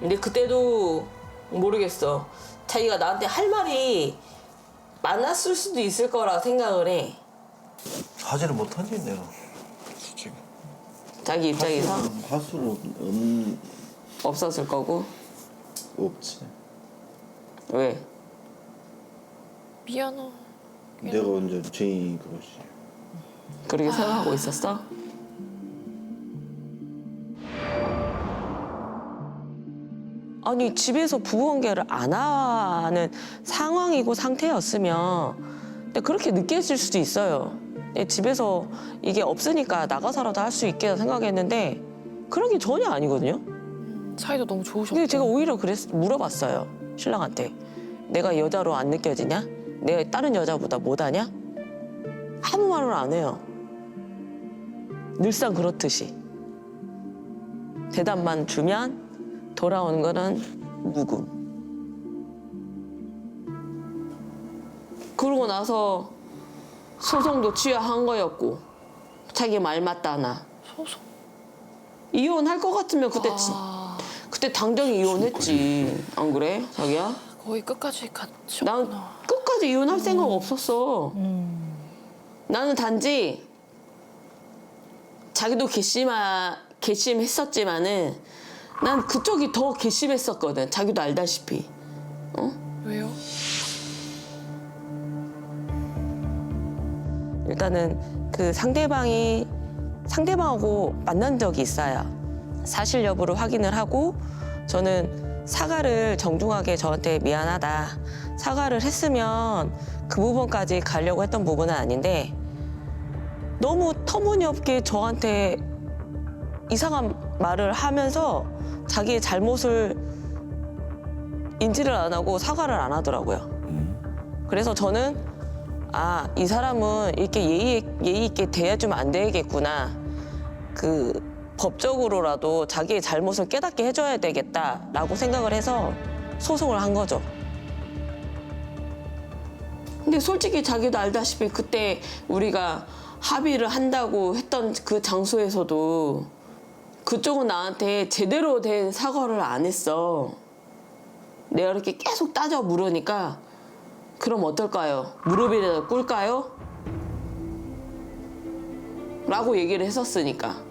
근데 그때도 모르겠어. 자기가 나한테 할 말이 많았을 수도 있을 거라 생각을 해. 하지를 못하지 내가 지금 자기 입장에서 할 수는 없, 없었을 거고. 없지 왜? 미안해. 내가 이제 죄인 그것이 그렇게 생각하고 있었어? 아니 집에서 부부관계를 안 하는 상황이고 상태였으면 근데 그렇게 느껴질 수도 있어요. 근데 집에서 이게 없으니까 나가서라도 할 수 있게 생각했는데 그런 게 전혀 아니거든요. 사이도 너무 좋으셨고. 근데 제가 오히려 그랬 물어봤어요 신랑한테 내가 여자로 안 느껴지냐? 내가 다른 여자보다 못하냐? 아무 말을 안 해요. 늘상 그렇듯이 대답만 주면 돌아오는 거는 무금. 그러고 나서 소송도 취하한 거였고 자기 말 맞다나 소송. 이혼할 것 같으면 그때 진- 아, 그때 당장 이혼했지. 안 그래? 자기야? 거의 끝까지 같이. 난 끝까지 이혼할 생각 없었어. 나는 단지 자기도 괘씸하, 괘씸했었지만은 난 그쪽이 더 괘씸했었거든. 자기도 알다시피. 왜요? 일단은 그 상대방이 상대방하고 만난 적이 있어요. 사실 여부를 확인을 하고 저는 사과를 정중하게 저한테 미안하다. 사과를 했으면 그 부분까지 가려고 했던 부분은 아닌데 너무 터무니없게 저한테 이상한 말을 하면서 자기의 잘못을 인지를 안 하고 사과를 안 하더라고요. 그래서 저는 아, 이 사람은 이렇게 예의, 예의 있게 대해주면 안 되겠구나. 그, 법적으로라도 자기의 잘못을 깨닫게 해줘야 되겠다라고 생각을 해서 소송을 한 거죠. 근데 솔직히 자기도 알다시피 그때 우리가 합의를 한다고 했던 그 장소에서도 그쪽은 나한테 제대로 된 사과를 안 했어. 내가 이렇게 계속 따져 물으니까 그럼 어떨까요? 무릎이라도 꿇을까요? 라고 얘기를 했었으니까.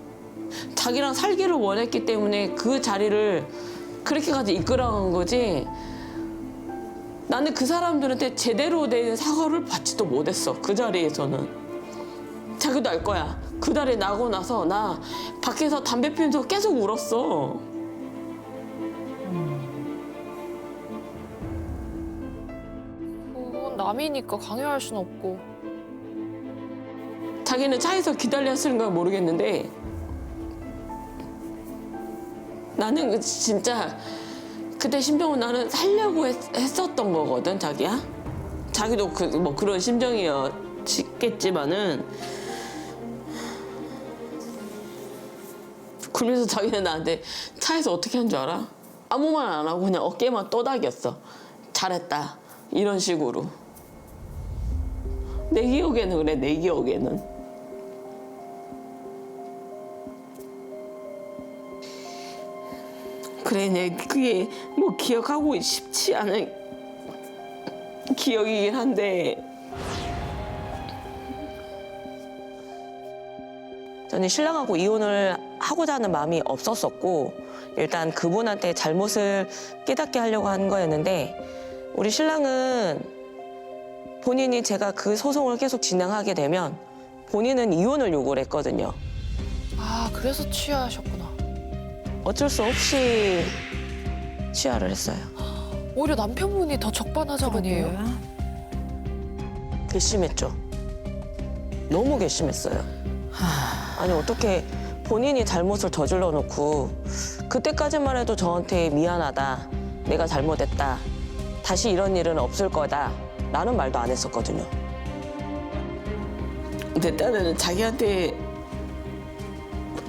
자기랑 살기를 원했기 때문에 그 자리를 그렇게까지 이끌어간 거지. 나는 그 사람들한테 제대로 된 사과를 받지도 못했어. 그 자리에서는. 자기도 알 거야. 그 달에 나고 나서 나 밖에서 담배 피면서 계속 울었어. 그건 남이니까 강요할 순 없고. 자기는 차에서 기다렸을까 모르겠는데 나는 그 진짜 그때 심정은 나는 살려고 했, 었던 거거든 자기야. 자기도 그 뭐 그런 심정이었겠지만은 그러면서 자기는 나한테 차에서 어떻게 한 줄 알아? 아무 말 안 하고 그냥 어깨만 떠닥였어. 잘했다. 이런 식으로. 내 기억에는 그래 내 기억에는 그래 그게 뭐 기억하고 싶지 않은 기억이긴 한데 저는 신랑하고 이혼을 하고자 하는 마음이 없었었고 일단 그분한테 잘못을 깨닫게 하려고 한 거였는데 우리 신랑은 본인이 제가 그 소송을 계속 진행하게 되면 본인은 이혼을 요구를 했거든요. 아, 그래서 취하셨구나. 어쩔 수 없이 취하를 했어요. 오히려 남편분이 더 적반하장 아니에요? 괘씸했죠. 너무 괘씸했어요. 아니 어떻게 본인이 잘못을 저질러 놓고 그때까지만 해도 저한테 미안하다. 내가 잘못했다. 다시 이런 일은 없을 거다. 라는 말도 안 했었거든요. 내 딸은 자기한테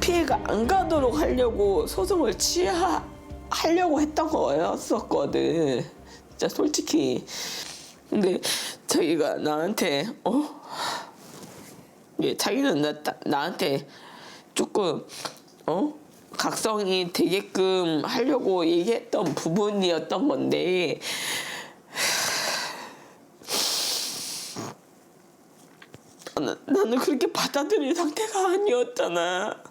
피해가 안 가도록 하려고 소송을 취하하려고 했던 거였었거든. 진짜 솔직히. 근데 자기가 나한테 어? 예, 자기는 나, 나- 나한테 조금 어? 각성이 되게끔 하려고 얘기했던 부분이었던 건데 나, 나는 그렇게 받아들일 상태가 아니었잖아.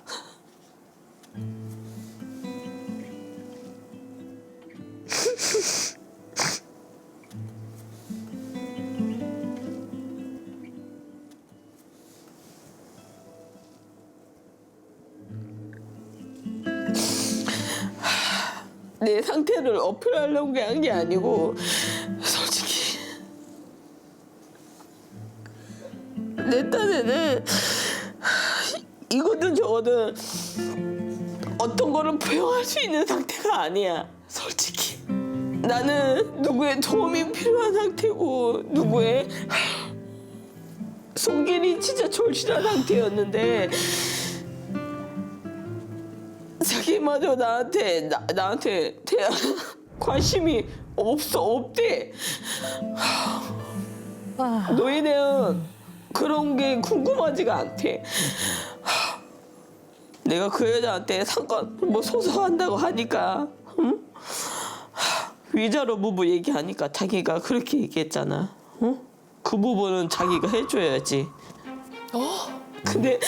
내 상태를 어필하려고 한 게 아니고 솔직히 내 딴에는 이거든 저거든 어떤 거를 표현할 수 있는 상태가 아니야 솔직히. 나는 누구의 도움이 필요한 상태고 누구의 손길이 진짜 절실한 상태였는데 자기마저 나한테 나, 나한테 대한 관심이 없어 없대. 너에 대한 그런 게 궁금하지가 않대. 내가 그 여자한테 상관 뭐 소송한다고 하니까 응? 위자료 부부 얘기하니까 자기가 그렇게 얘기했잖아. 응? 그 부분은 자기가 해줘야지. 어? 근데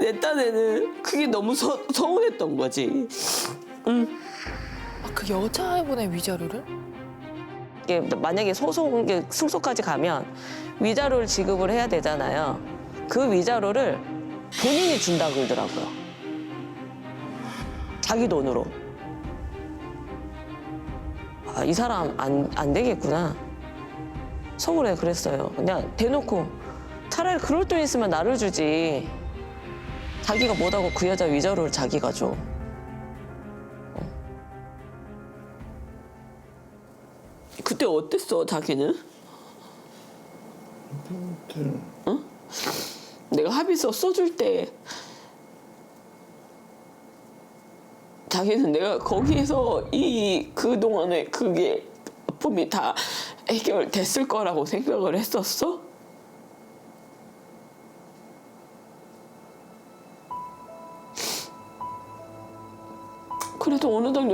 내 딴에는 그게 너무 서, 서운했던 거지. 아, 그 여자분의 위자료를? 이게 만약에 소송 이게 승소까지 가면 위자료를 지급을 해야 되잖아요. 그 위자료를 본인이 준다 그러더라고요. 자기 돈으로. 아, 이 사람 안, 안 되겠구나. 서울에 그랬어요. 그냥 대놓고 차라리 그럴 돈 있으면 나를 주지. 자기가 못하고 그 여자 위자료를 자기가 줘. 그때 어땠어, 자기는? 어? 내가 합의서 써줄 때 자기는 내가 거기에서 이 그동안에 그게 아픔이 다 해결됐을 거라고 생각을 했었어?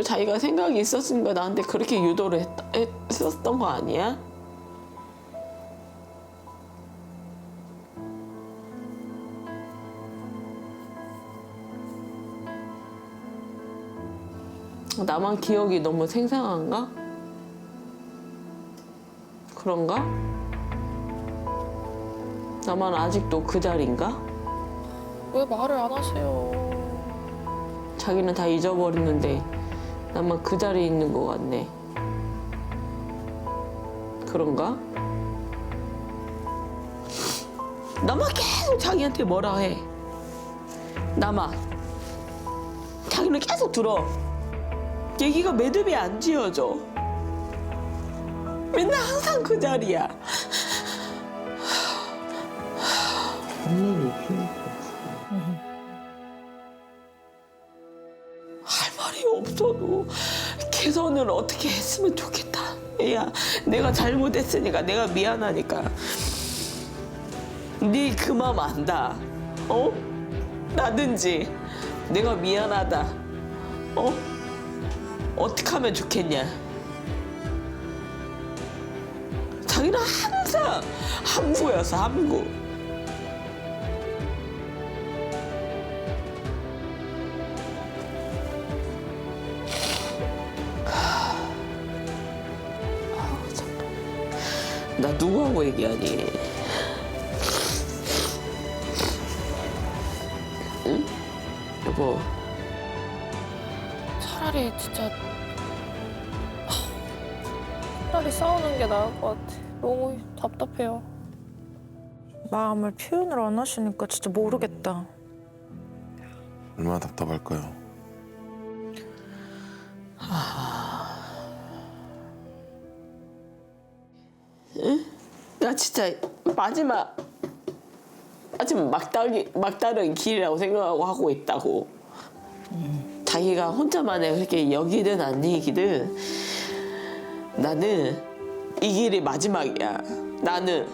정도 자기가 생각이 있었으니까 나한테 그렇게 유도를 했, 했었던 거 아니야? 나만 기억이 너무 생생한가? 그런가? 나만 아직도 그 자리인가? 왜 말을 안 하세요? 자기는 다 잊어버렸는데 나만 그 자리에 있는 것 같네. 그런가? 나만 계속 자기한테 뭐라 해. 나만. 자기는 계속 들어. 얘기가 매듭이 안 지어져. 맨날 항상 그 자리야. 할 말이 없 말이 없어도 개선을 어떻게 했으면 좋겠다. 야, 내가 잘못했으니까 내가 미안하니까. 네그맘 안다. 어? 나든지 내가 미안하다. 어? 어떻게 하면 좋겠냐? 자기는 항상 함구였어, 함구. 나 누구하고 얘기하니? 응? 여보, 차라리 진짜 차라리 싸우는 게 나을 것 같아. 너무 답답해요. 마음을 표현을 안 하시니까 진짜 모르겠다. 얼마나 답답할까요? 나 진짜 마지막 마지막 막다기 막다른 길이라고 생각하고 하고 있다고. 자기가 혼자만의 그렇게 여기든 안 여기든 나는 이 길이 마지막이야. 나는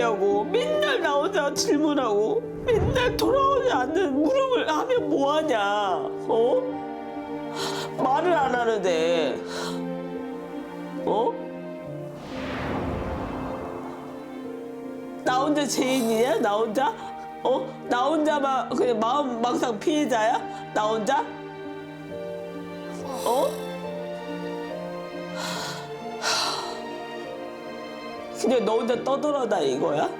얘기하고 맨날 나 혼자 질문하고 맨날 돌아오지 않는 물음을 하면 뭐하냐 어? 말을 안 하는데 어? 나 혼자 죄인이냐? 나 혼자? 어? 나 혼자만 그냥 마음 망상 피해자야? 나 혼자? 어? 그냥 너 혼자 떠들어다 이거야?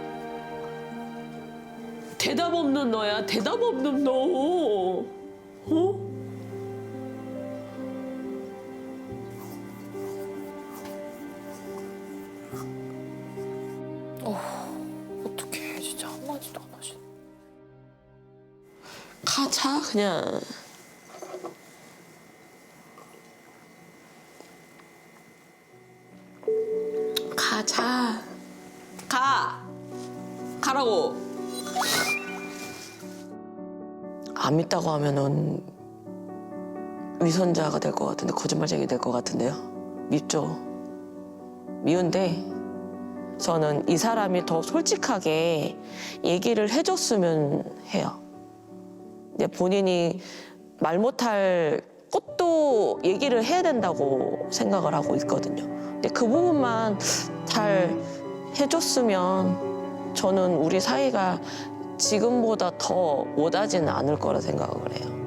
대답 없는 너야. 대답 없는 너. 어? 어떡해 진짜 한마디도 안 하시네. 가자 그냥. 가라고. 안 믿다고 하면은 위선자가 될 것 같은데 거짓말쟁이 될 것 같은데요. 밉죠. 미운데 저는 이 사람이 더 솔직하게 얘기를 해줬으면 해요. 근데 본인이 말 못할 것도 얘기를 해야 된다고 생각을 하고 있거든요. 근데 그 부분만 잘 해줬으면 저는 우리 사이가 지금보다 더 못하지는 않을 거라 생각을 해요.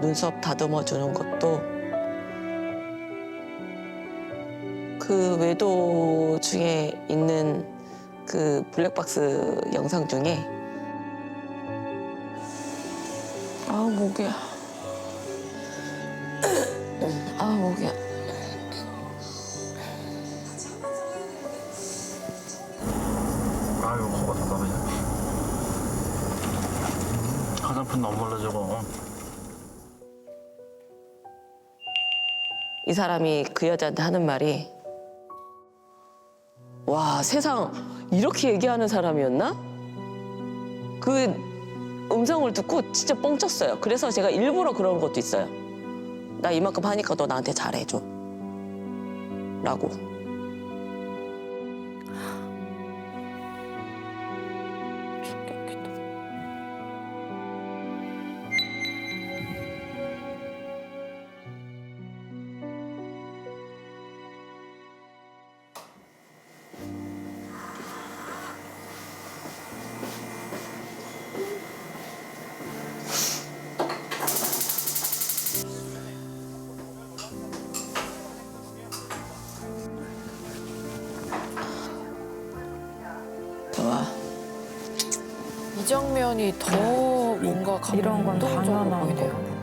눈썹 다듬어 주는 것도 그 외도 중에 있는 그 블랙박스 영상 중에 아 목이야 아 목이야 아유 코가 답답하냐 화장품 너무 저거 이 사람이 그 여자한테 하는 말이 와 세상 이렇게 얘기하는 사람이었나? 그 음성을 듣고 진짜 뻥쳤어요. 그래서 제가 일부러 그런 것도 있어요. 나 이만큼 하니까 너 나한테 잘해줘. 라고. 장면이 더 뭔가 이런 건 감동적으로 당연한 보이네요.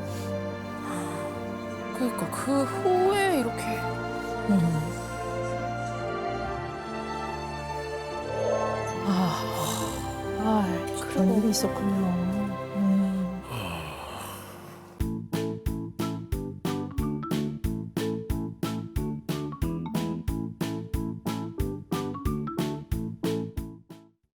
그러니까 그 후에 이렇게 아, 그런 일이 있었군요.